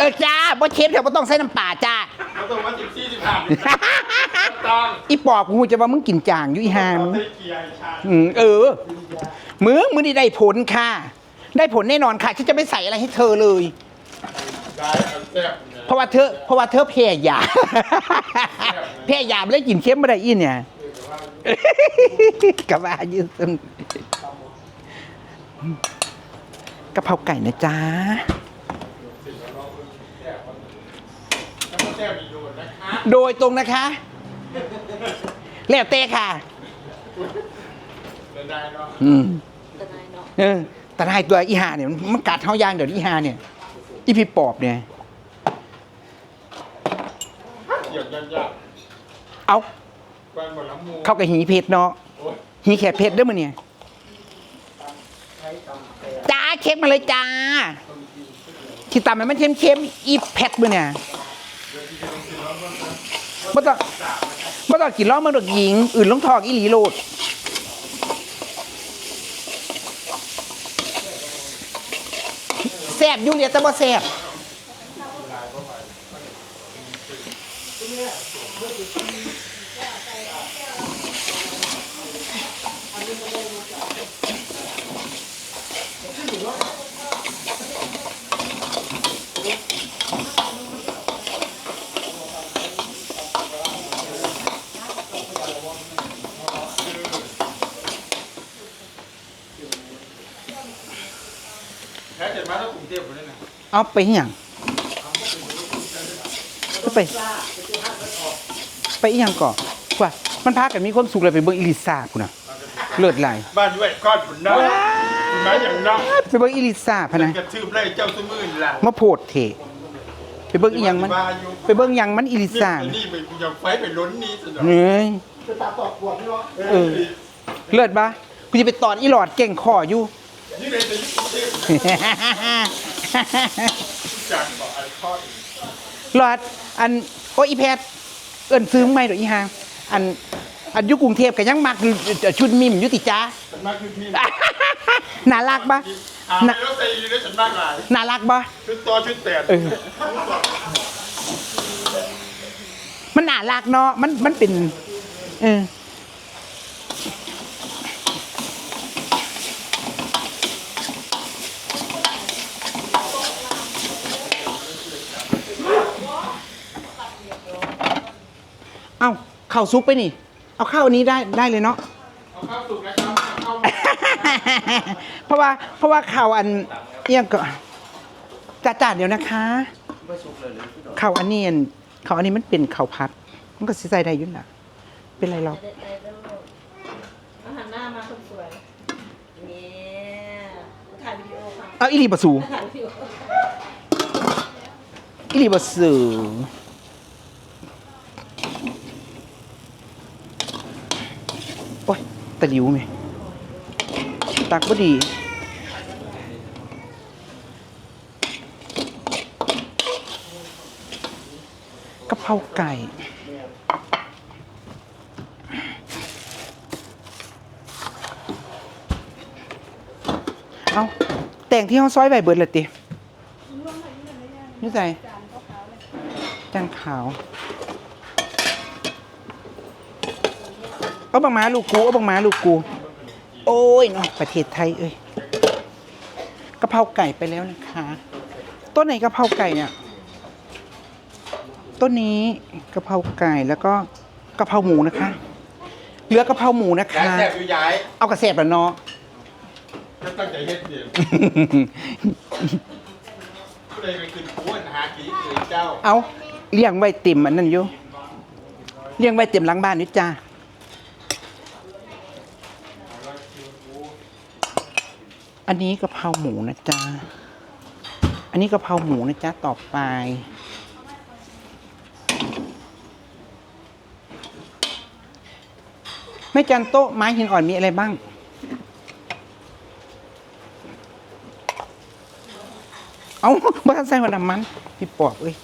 เออจ้าบ่เค็มแต่บ่ต้องใส่น้ำปลาจ้าเขาต้องมาสิบสี่สิบห้าต้องอีปอบกูจะว่ามึงกินจางอยู่อีห่ามึงใส่เกียร์ชาอืมเออมึงมึงนี่ได้ผลค่ะ ได้ผลแน่นอนค่ะฉันจะไม่ใส่อะไรให้เธอเลย ได้เอาแซ่บนะเพราะว่าเธอ เพราะว่าเธอแพ้ยา แพ้ยาไม่ได้กินเค็มไม่ได้อินเนี่ย กะว่ายืนตรงกะเพราไก่นะจ๊ะ แล้วก็แซ่บอีกโดนนะคะโดยตรงนะคะ แล้วเต้ค่ะจะได้เนาะอืมแต่นายเนาะเออแต่ได้ตัวอีหาเนี่ยมันกัดเท้ายางเดี๋ยวอีหาเนี่ยอีพี่ปอบเนี่ยเหยียบยันยากเอาไปหมดละมูเข้ากับหีเพชรเนาะโอ้ยหีแขกเพชรเด้วยมั้เนี่ยจ้าเค็มมาเลยจ้าที่ตามมันเค็มเค็มๆอีแพทมือเนี่ย ไม่ต้องไม่ต้องกินล้อมันดอกหญิง อื่นลงทอกอีหลีโลดแซบอยู่เนี่ยแต่บ่แซบแค่เจ็ดมาแล้วกรุง เทพคนนี้นะเอาไปอหย่างก็ไป ไปอหย่างก่อนว่า มันพากันมีความสุขเลยไปเบิ่งอิลิซาพุ่นน่ะเลิศไหลายบ้านด้วยก้อนฝุ่นน้ำมาอย่างน้ำไปเบิ่งอิลิซาพะนะกระทืบไล่เจ้าสมืนล่ะมาโพดเถไปเบิ่งอีหยังมัน ไปเบิ่งหยังมันอิลินี่ซานี่ไปกูจะไฟไปล้นนี่สุดเฮ้ยเออเลิศปะกูจะไปตอนอีหลอดเก่งคออยู่ นี่เลยจะยุ่งเทพจากบอกอะไรทอดหลอดอันโอ้อีแพทเอิ้นซื้อไม่ดอกอีหางอันอันอยู่กรุงเทพก็ยังมักชุดมิมอยู่ติจ้าฉันมากคือพี่น่ารักปะอ่าแล้วใส่ยูนิฉันมากหลายน่ารักปะชุดต่อชุดแตนเออมันน่ารักเนาะมันมันเป็นเออ เอา ข้าวซุปไปนี่ เอาข้าวอันนี้ได้ได้เลยเนาะ เอาข้าวสุกนะครับเอาเพราะว่าเพราะว่าข่าวอันเอียงก็จ่าจ่าเดี๋ยวนะคะข่าวอันนี้อันข่าวอันนี้มันเป็นข่าวพัด มันก็สิใส่ได้อยุ่นล่ะ เป็นไรหรอกเด็ดๆแล้วเอาหันหน้ามาคนสวยเนี่ยถ่ายวิดีโอค่ะเอาอิลีบสูถ่ายวิดีโออิลีบสูโอ้ย ตะลิวไหมตักบ่ดีกะเพราไก่เอาแต่งที่ห้องซอยใบเบิดเลยตินี่ใส่จานขาว เอาบังมาลูกกูเอาบังมาลูกกู โอ้ยเนาะประเทศไทยเอ้ยกะเพราไก่ไปแล้วนะคะ ต้นไหนกะเพราไก่เนี่ย ต้นนี้กะเพราไก่แล้วก็กะเพราหมูนะคะ เหลือกะเพราหมูนะย้ายคะแซ่บอยู่ย้ายเอากระแสบแล้วเนาะ ก็ตั้งใจเฮ็ดเดียวก็เลยไปกินกุ้นหากีคือเจ้า เอาเลี้ยงไว้เต็มอันนั้นอยู่เลี้ยงไว้เต็มหลังบ้านนี่จ้า อันนี้กะเพราหมูนะจ๊ะ อันนี้กะเพราหมูนะจ๊ะต่อไป แม่จันโต๊ะไม้หินอ่อนมีอะไรบ้าง เอาบ้านใส่หัวน้ำมัน พี่ปอบเอ้ย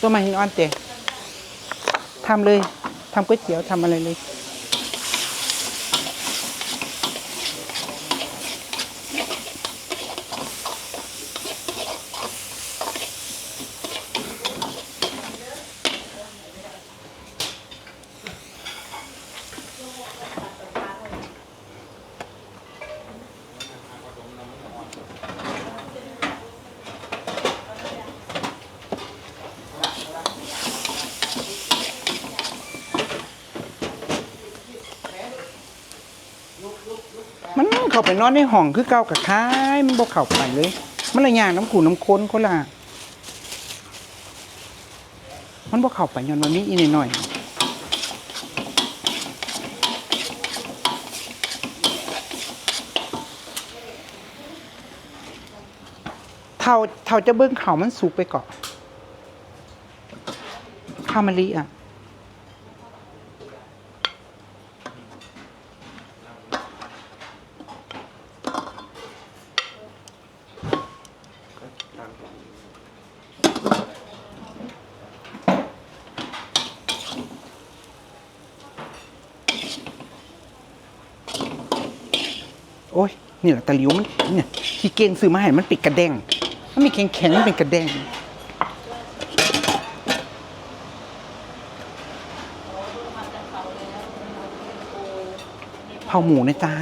ตัวมาหินอ่อนเตะทำเลยทำก๋วยเตี๋ยวทำอะไรเลย เข้าไปนอนในห้องคือเก่ากับค้ายมันบ่เข้าไปเลย มันละอย่างน้ำขูน้ำค้นคนละมันบ่เข้าไปย้อนวันนี้อีนิดหน่อยเท่าเท่าจะเบิ้งเขามันสุกไปก่อนข้าวมะลิอะ โอ้ย นี่แหละตะลิวมันเนี่ยที่เกณฑ์ซื้อมาให้มันปิดกระแดง มันมีแข็งแข็งๆมันเป็นกระแดงเผาหมูนะจ้า